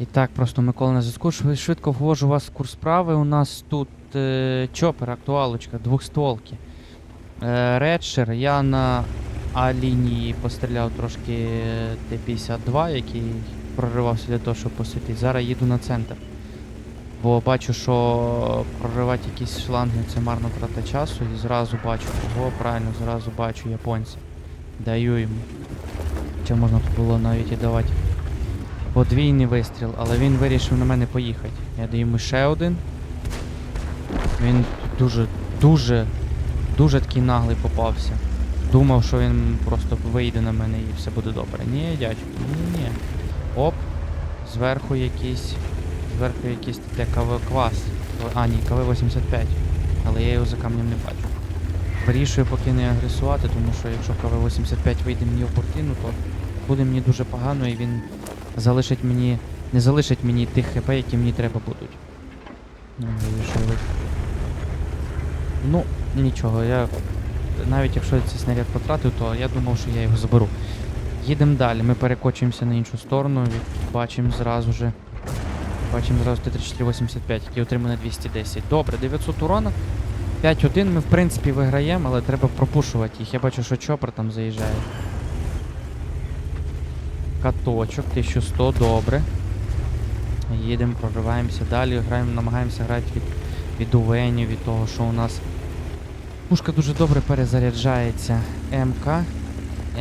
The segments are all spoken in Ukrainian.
І так, просто Микола на зв'язку. Швидко ввожу вас в курс справи. У нас тут е, чопер, актуалочка, двохстволки. Е, Редшер, я на А-лінії постріляв трошки е, Т-52, який проривався для того, щоб посвітити. Зараз їду на центр. Бо бачу, що проривати якісь шланги це марно трата часу. І зразу бачу кого, правильно, зразу бачу японця. Даю йому. Чи можна тут було навіть і давати подвійний вистріл, але він вирішив на мене поїхати. Я даю йому ще один. Він дуже, дуже, дуже такий наглий попався. Думав, що він просто вийде на мене і все буде добре. Ні, дядько, ні, ні. Оп, зверху якийсь. Зверху якийсь таке КВ квас. А, ні, КВ-85. Але я його за камнем не бачу. Вирішую поки не агресувати, тому що якщо КВ-85 вийде мені в бортину, то буде мені дуже погано і він залишить мені. Не залишить мені тих ХП, які мені треба будуть. Ну. Ну, нічого, я. Навіть якщо цей снаряд потратив, то я думав, що я його заберу. Їдемо далі, ми перекочуємося на іншу сторону, бачимо зразу же. Бачимо зразу Т-3485, який отримав на 210. Добре, 900 урона. 5-1 ми в принципі виграємо, але треба пропушувати їх. Я бачу, що чопер там заїжджає. Каточок, 1100, добре. Їдемо, прориваємося далі, граємо, намагаємося грати від, від увенів, від того, що у нас. Пушка дуже добре перезаряджається. МК,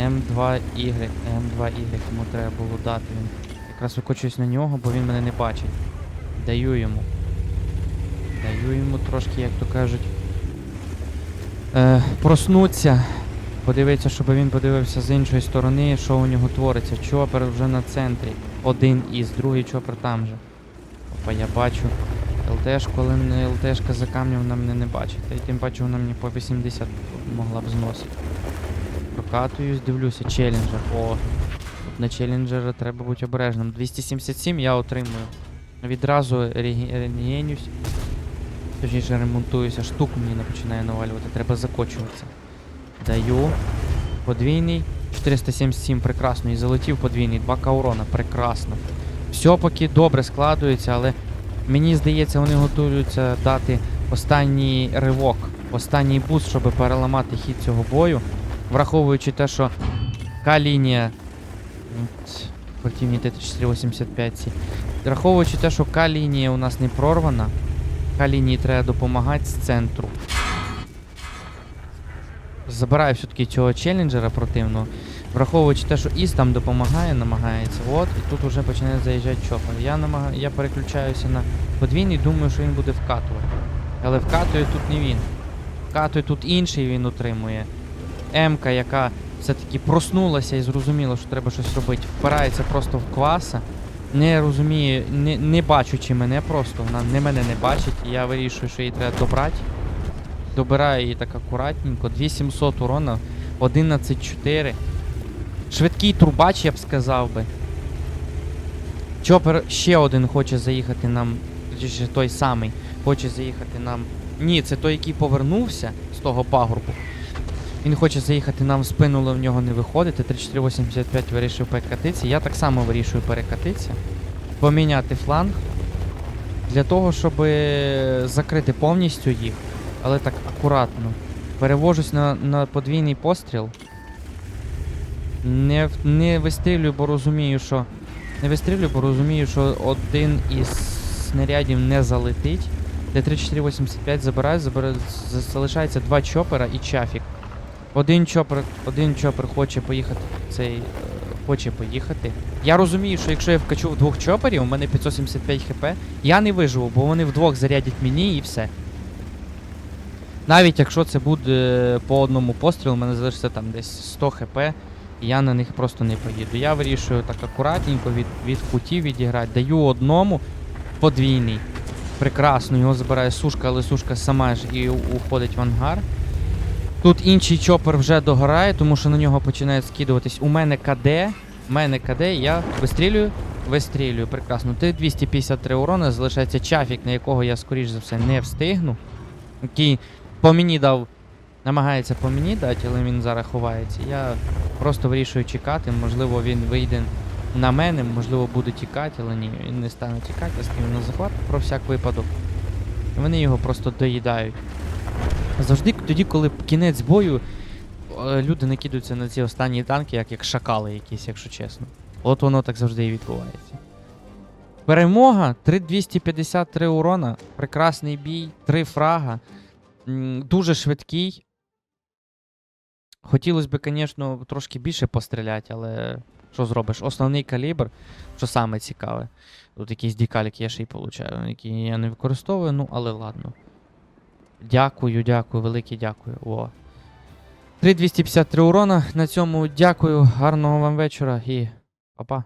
М2Y, М2Y йому треба було дати. Він якраз викочуюсь на нього, бо він мене не бачить. Даю йому. Даю йому трошки, як то кажуть. Е, проснуться. Подивитися, щоб він подивився з іншої сторони, що у нього твориться. Чопер вже на центрі. Один із, другий чопер там же. Опа, я бачу. ЛТшку, але не ЛТшка за камнем вона мене не бачить. Й тим паче вона мені по 80 могла б зносити. Прокатуюсь, дивлюся, челленджер. О, тут на челленджера треба бути обережним. 277 я отримую. Відразу регенюсь. Точніше ремонтуюся, штук мені не починає навалювати, треба закочуватися. Даю. Подвійний. 477, прекрасно. І залетів подвійний. 2 урона, прекрасно. Все поки добре складується, але мені здається, вони готуються дати останній ривок, останній буст, щоб переламати хід цього бою. Враховуючи те, що К-лінія. от, Спортивні Т-485. Враховуючи те, що К-лінія у нас не прорвана, К-лінії треба допомагати з центру. Забираю все-таки цього челленджера противного. Враховуючи те, що Іс там допомагає, намагається. От, і тут вже починає заїжджати чопер. Я намага... я переключаюся на подвійний, думаю, що він буде вкатувати. Але вкатує тут не він. Вкатує тут інший він утримує. М-ка, яка все-таки проснулася і зрозуміла, що треба щось робити. Впирається просто в кваса. Не розуміє, не, не бачучи мене просто, вона не мене не бачить. і Я вирішую, що їй треба добрати. Добираю її так акуратненько. 2700 урона, 11-4. Швидкий трубач, я б сказав би. Чопер ще один хоче заїхати нам. Точніше, той самий хоче заїхати нам. Ні, це той, який повернувся з того пагорбу. Він хоче заїхати нам в спину, але в нього не виходить. 3485 вирішив перекатитися. Я так само вирішую перекатитися. Поміняти фланг. Для того, щоб закрити повністю їх. Але так акуратно. Перевожусь на, на подвійний постріл. Не, не вистрілюю, бо розумію, що. Не вистрілюю, бо розумію, що один із снарядів не залетить. Т-3485 забираю, забираю, залишається два чопера і чафік. Один чопер, один чопер хоче поїхати. Цей е, хоче поїхати. Я розумію, що якщо я вкачу в двох чоперів, у мене 575 хп, я не виживу, бо вони вдвох зарядять мені і все. Навіть якщо це буде по одному пострілу, у мене залишиться там десь 100 хп, і я на них просто не поїду. Я вирішую так акуратненько від, від кутів відіграти. Даю одному подвійний. Прекрасно, його забирає сушка, але сушка сама ж і уходить в ангар. Тут інший чопер вже догорає, тому що на нього починають скидуватись. У мене КД, у мене КД, я вистрілюю, вистрілюю. Прекрасно. Ти 253 урона, залишається чафік, на якого я, скоріш за все, не встигну. Який по мені дав. Намагається по мені дати, але він зараз ховається. Я просто вирішую чекати, можливо, він вийде на мене, можливо, буде тікати, але ні, він не стане тікати, я скину на захват про всяк випадок. Вони його просто доїдають. Завжди тоді, коли кінець бою, е, люди накидаються на ці останні танки, як, як шакали якісь, якщо чесно. От воно так завжди і відбувається. Перемога 3253 урона, прекрасний бій, 3 фрага. Дуже швидкий. Хотілося б, звісно, трошки більше постріляти, але що зробиш? Основний калібр, що саме цікаве. Тут якийсь дікалік я ще й получаю, який я не використовую, ну але ладно. Дякую, дякую, велике дякую. О. 3253 урона. На цьому дякую. Гарного вам вечора і па-па.